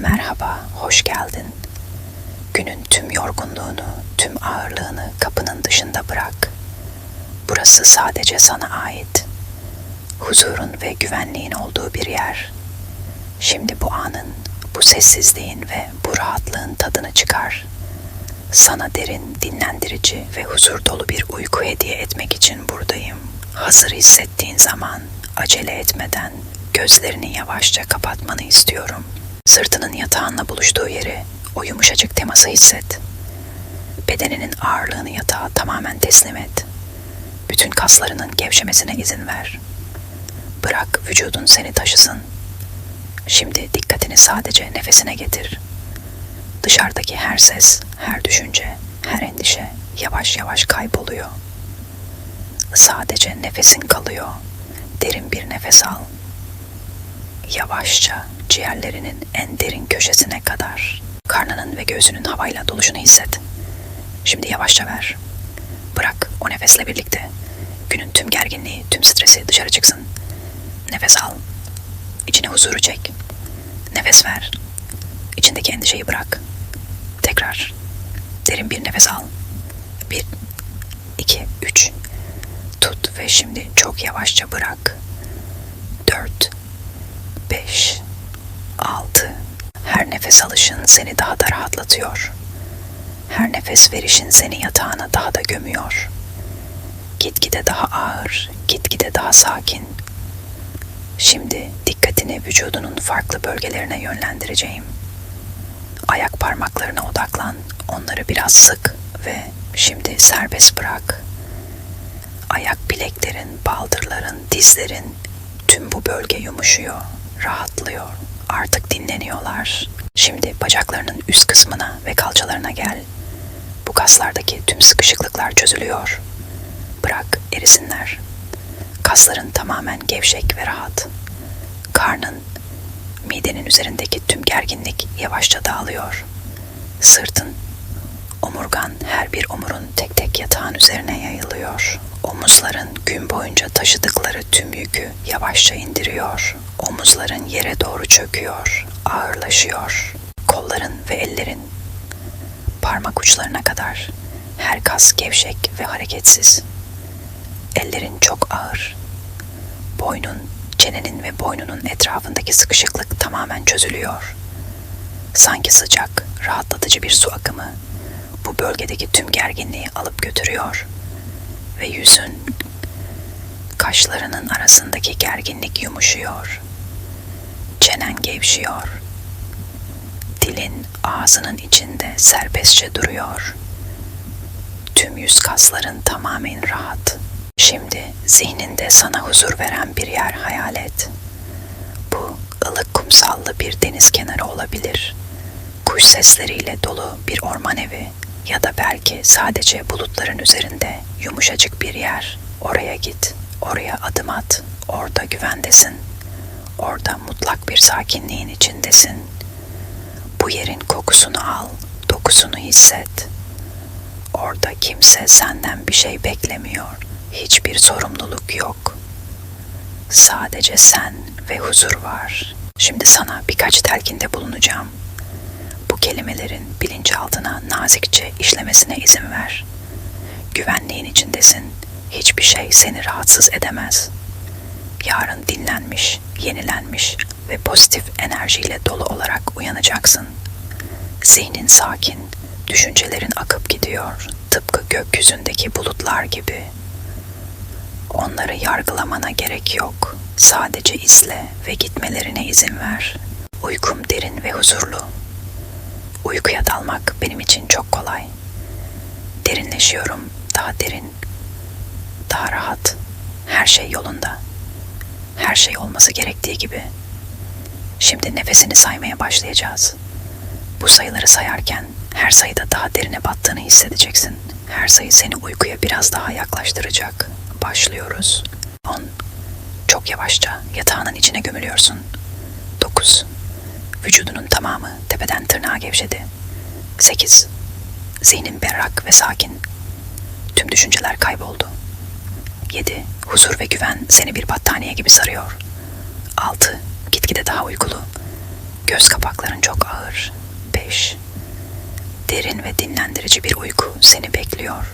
Merhaba, hoş geldin. Günün tüm yorgunluğunu, tüm ağırlığını kapının dışında bırak. Burası sadece sana ait. Huzurun ve güvenliğin olduğu bir yer. Şimdi bu anın, bu sessizliğin ve bu rahatlığın tadını çıkar. Sana derin, dinlendirici ve huzur dolu bir uyku hediye etmek için buradayım. Hazır hissettiğin zaman acele etmeden gözlerini yavaşça kapatmanı istiyorum. Sırtının yatağınla buluştuğu yeri, o yumuşacık teması hisset. Bedeninin ağırlığını yatağa tamamen teslim et. Bütün kaslarının gevşemesine izin ver. Bırak vücudun seni taşısın. Şimdi dikkatini sadece nefesine getir. Dışarıdaki her ses, her düşünce, her endişe yavaş yavaş kayboluyor. Sadece nefesin kalıyor. Derin bir nefes al. Yavaşça ciğerlerinin en derin köşesine kadar karnının ve göğsünün havayla doluşunu hisset. Şimdi yavaşça ver. Bırak o nefesle birlikte günün tüm gerginliği, tüm stresi dışarı çıksın. Nefes al. İçine huzuru çek. Nefes ver. İçindeki endişeyi bırak. Tekrar. Derin bir nefes al. Bir, iki, üç. Tut ve şimdi çok yavaşça bırak. Nefes alışın seni daha da rahatlatıyor. Her nefes verişin seni yatağına daha da gömüyor. Gitgide daha ağır, gitgide daha sakin. Şimdi dikkatini vücudunun farklı bölgelerine yönlendireceğim. Ayak parmaklarına odaklan, onları biraz sık ve şimdi serbest bırak. Ayak bileklerin, baldırların, dizlerin, tüm bu bölge yumuşuyor, rahatlıyor. Artık dinleniyorlar. Şimdi bacaklarının üst kısmına ve kalçalarına gel. Bu kaslardaki tüm sıkışıklıklar çözülüyor. Bırak erisinler. Kasların tamamen gevşek ve rahat. Karnın, midenin üzerindeki tüm gerginlik yavaşça dağılıyor. Sırtın, omurgan her bir omurun tek tek yatağın üzerine yayılıyor. Omuzların gün boyunca taşıdıkları tüm yükü yavaşça indiriyor. Omuzların yere doğru çöküyor, ağırlaşıyor. Kolların ve ellerin parmak uçlarına kadar her kas gevşek ve hareketsiz. Ellerin çok ağır. Boynun, çenenin ve boynunun etrafındaki sıkışıklık tamamen çözülüyor. Sanki sıcak, rahatlatıcı bir su akımı bu bölgedeki tüm gerginliği alıp götürüyor. Ve yüzün, kaşlarının arasındaki gerginlik yumuşuyor. Çenen gevşiyor. Dilin ağzının içinde serbestçe duruyor. Tüm yüz kasların tamamen rahat. Şimdi zihninde sana huzur veren bir yer hayal et. Bu ılık kumsallı bir deniz kenarı olabilir. Kuş sesleriyle dolu bir orman evi ya da belki sadece bulutların üzerinde yumuşacık bir yer. Oraya git, oraya adım at, orada güvendesin. Orada mutlak bir sakinliğin içindesin. Bu yerin kokusunu al, dokusunu hisset. Orada kimse senden bir şey beklemiyor. Hiçbir sorumluluk yok. Sadece sen ve huzur var. Şimdi sana birkaç telkinde bulunacağım. Bu kelimelerin bilinçaltına nazikçe işlemesine izin ver. Güvenliğin içindesin. Hiçbir şey seni rahatsız edemez. Yarın dinlenmiş, yenilenmiş ve pozitif enerjiyle dolu olarak uyanacaksın. Zihnin sakin, düşüncelerin akıp gidiyor, tıpkı gökyüzündeki bulutlar gibi. Onları yargılamana gerek yok. Sadece izle ve gitmelerine izin ver. Uykum derin ve huzurlu. Uykuya dalmak benim için çok kolay. Derinleşiyorum, daha derin, daha rahat. Her şey yolunda. Her şey olması gerektiği gibi. Şimdi nefesini saymaya başlayacağız. Bu sayıları sayarken her sayıda daha derine battığını hissedeceksin. Her sayı seni uykuya biraz daha yaklaştıracak. Başlıyoruz. 10. Çok yavaşça yatağının içine gömülüyorsun. 9. Vücudunun tamamı tepeden tırnağa gevşedi. 8. Zihnin berrak ve sakin. Tüm düşünceler kayboldu. 7. Huzur ve güven seni bir battaniye gibi sarıyor. 6. Gitgide daha uykulu. Göz kapakların çok ağır. Derin ve dinlendirici bir uyku seni bekliyor.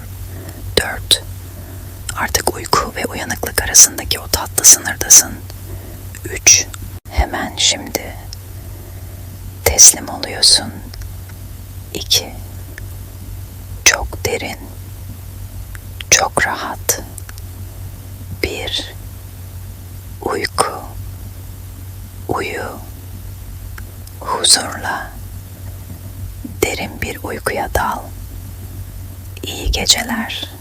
4. Artık uyku ve uyanıklık arasındaki o tatlı sınırdasın. 3. Hemen şimdi teslim oluyorsun. 2. Çok derin, çok rahat. 1. Uyku, uyu, huzurla, derin bir uykuya dal. İyi geceler.